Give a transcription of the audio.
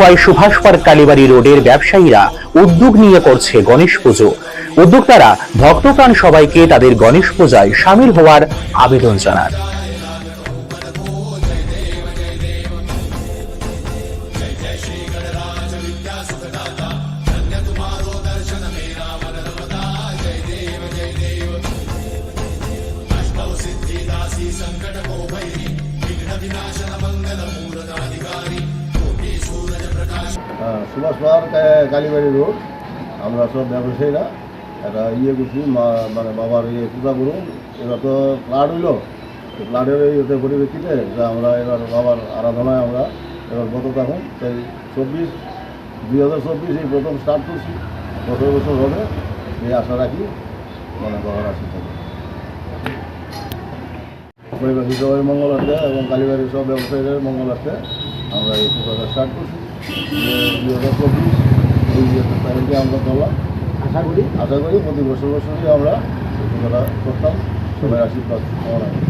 Khowai Subhash park কালীবাড়ি রোডের ব্যবসায়ীরা উদ্যোগ নিয়ে করছে গণেশ পুজো। উদ্যোক্তারা ভক্তপ্রাণ সবাইকে তাদের গণেশ পূজায় সামিল হওয়ার আবেদন জানান। সুভাষ কালীবাড়ি রোড। আমরা সব ব্যবসায়ীরা একটা ইয়ে করছি, মা- মানে বাবার ইয়ে পূজা করুন। এবার তো ফ্লাড হইল। ফ্লাডের ইয়েতে পরিপ্রেক্ষিতে যে আমরা এবার বাবার আরাধনায় আমরা এবার গত তখন সেই চব্বিশ, দুই হাজার চব্বিশ এই প্রথম স্টার্ট করছি। বছর বছর হবে এই আশা রাখি মানে বাবার আশীর্বাদ। থাকে পরিবারী সবাই মঙ্গলার্থে এবং কালীবাড়ির সব ব্যবসায়ীদের মঙ্গলার্থে আমরা এই পূজাটা স্টার্ট করছি। হাজার চব্বিশ এই তারিখে আমরা করলাম আশা করি আশা করি প্রতি বছর বছরই আমরা করতাম। সবাই আশীর্বাদ আমার